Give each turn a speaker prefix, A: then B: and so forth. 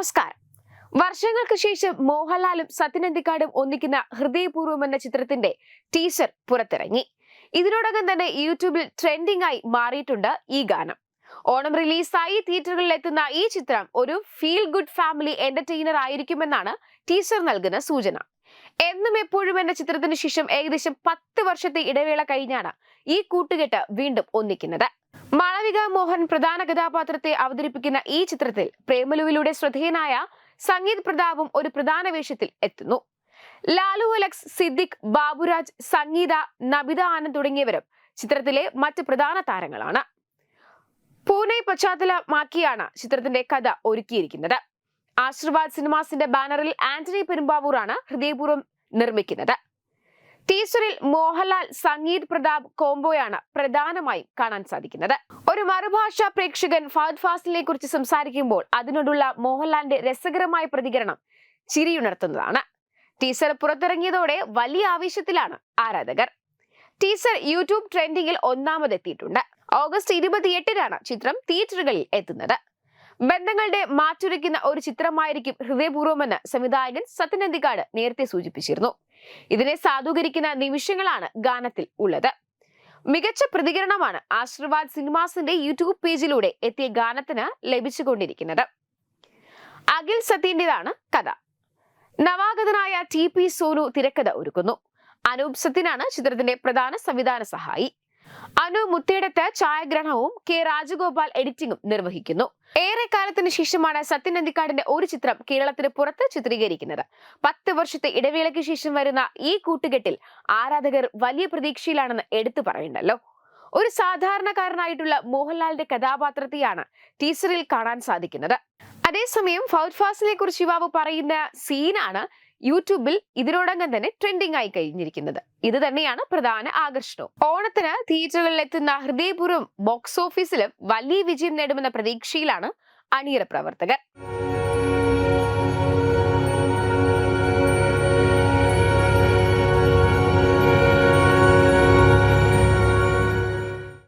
A: നമസ്കാരം. വർഷങ്ങൾക്ക് ശേഷം മോഹൻലാലും സത്യനന്ദിക്കാടും ഒന്നിക്കുന്ന ഹൃദയപൂർവം എന്ന ചിത്രത്തിന്റെ ടീസർ പുറത്തിറങ്ങി. ഇതിനോടകം തന്നെ യൂട്യൂബിൽ ട്രെൻഡിംഗ് ആയി മാറിയിട്ടുണ്ട് ഈ ഗാനം. ഓണം റിലീസായി തിയേറ്ററുകളിൽ എത്തുന്ന ഈ ചിത്രം ഒരു ഫീൽ ഗുഡ് ഫാമിലി എന്റർടൈനർ ആയിരിക്കുമെന്നാണ് ടീസർ നൽകുന്ന സൂചന. എന്നും എപ്പോഴും എന്ന ചിത്രത്തിന് ശേഷം ഏകദേശം പത്ത് വർഷത്തെ ഇടവേള കഴിഞ്ഞാണ് ഈ കൂട്ടുകെട്ട് വീണ്ടും ഒന്നിക്കുന്നത്. മാളവിക മോഹൻ പ്രധാന കഥാപാത്രത്തെ അവതരിപ്പിക്കുന്ന ഈ ചിത്രത്തിൽ പ്രേമലുവിലൂടെ ശ്രദ്ധേയനായ സംഗീത് പ്രതാപും ഒരു പ്രധാന വേഷത്തിൽ എത്തുന്നു. ലാലു അലക്സ് സിദ്ദിഖ് ബാബുരാജ് സംഗീത നബിത ആനന്ദ് തുടങ്ങിയവരും ചിത്രത്തിലെ മറ്റ് പ്രധാന താരങ്ങളാണ്. പൂനെ പശ്ചാത്തലമാക്കിയാണ് ചിത്രത്തിന്റെ കഥ ഒരുക്കിയിരിക്കുന്നത്. ആശീർവാദ് സിനിമാസിന്റെ ബാനറിൽ ആന്റണി പെരുമ്പാവൂർ ആണ് ഹൃദയപൂർവം നിർമ്മിക്കുന്നത്. ടീസറിൽ മോഹൻലാൽ സംഗീത് പ്രതാപ് കോംബോയാണ് പ്രധാനമായും കാണാൻ സാധിക്കുന്നത്. ഒരു മറുഭാഷ പ്രേക്ഷകൻ ഫഹദ് ഫാസിലിനെ കുറിച്ച് സംസാരിക്കുമ്പോൾ അതിനോടുള്ള മോഹൻലാലിന്റെ രസകരമായ പ്രതികരണം ചിരിയുണർത്തുന്നതാണ്. ടീസർ പുറത്തിറങ്ങിയതോടെ വലിയ ആവേശത്തിലാണ് ആരാധകർ. ടീസർ യൂട്യൂബ് ട്രെൻഡിങ്ങിൽ ഒന്നാമതെത്തിയിട്ടുണ്ട്. ഓഗസ്റ്റ് ഇരുപത്തിയെട്ടിനാണ് ചിത്രം തിയേറ്ററുകളിൽ എത്തുന്നത്. ബന്ധങ്ങളുടെ മാറ്റുരയ്ക്കുന്ന ഒരു ചിത്രമായിരിക്കും ഹൃദയപൂർവമെന്ന് സംവിധായകൻ സത്യനന്ദിക്കാട് നേരത്തെ സൂചിപ്പിച്ചിരുന്നു. ഇതിനെ സാധൂകരിക്കുന്ന നിമിഷങ്ങളാണ് ഗാനത്തിൽ ഉള്ളത്. മികച്ച പ്രതികരണമാണ് ആശീർവാദ് സിനിമാസിന്റെ യൂട്യൂബ് പേജിലൂടെ എത്തിയ ഗാനത്തിന് ലഭിച്ചുകൊണ്ടിരിക്കുന്നത്. അഖിൽ സത്യന്റേതാണ് കഥ. നവാഗതനായ ടി പി സോനു തിരക്കഥ ഒരുക്കുന്നു. അനൂപ് സത്യനാണ് ചിത്രത്തിന്റെ പ്രധാന സംവിധാന സഹായി. അനു മുത്തേടത്ത് ഛായാഗ്രഹണവും കെ രാജഗോപാൽ എഡിറ്റിംഗും നിർവഹിക്കുന്നു. ഏറെ കാലത്തിന് ശേഷമാണ് സത്യനന്ദിക്കാടിന്റെ ഒരു ചിത്രം കേരളത്തിന് പുറത്ത് ചിത്രീകരിക്കുന്നത്. പത്ത് വർഷത്തെ ഇടവേളയ്ക്ക് ശേഷം വരുന്ന ഈ കൂട്ടുകെട്ടിൽ ആരാധകർ വലിയ പ്രതീക്ഷയിലാണെന്ന് എടുത്തു പറയണ്ടല്ലോ. ഒരു സാധാരണക്കാരനായിട്ടുള്ള മോഹൻലാലിന്റെ കഥാപാത്രത്തെയാണ് ടീസറിൽ കാണാൻ സാധിക്കുന്നത്. അതേസമയം ഫൗദ് ഫാസിനെ കുറിച്ച് യുവാവ് പറയുന്ന സീനാണ് യൂട്യൂബിൽ ഇതിനോടകം തന്നെ ട്രെൻഡിംഗ് ആയി കഴിഞ്ഞിരിക്കുന്നത്. ഇത് തന്നെയാണ് പ്രധാന ആകർഷണവും ഓണത്തിന് തിയേറ്ററുകളിൽ എത്തുന്ന ഹൃദയപൂർവം ബോക്സ് ഓഫീസിലും വലിയ വിജയം നേടുമെന്ന പ്രതീക്ഷയിലാണ് അണിയറ പ്രവർത്തകർ.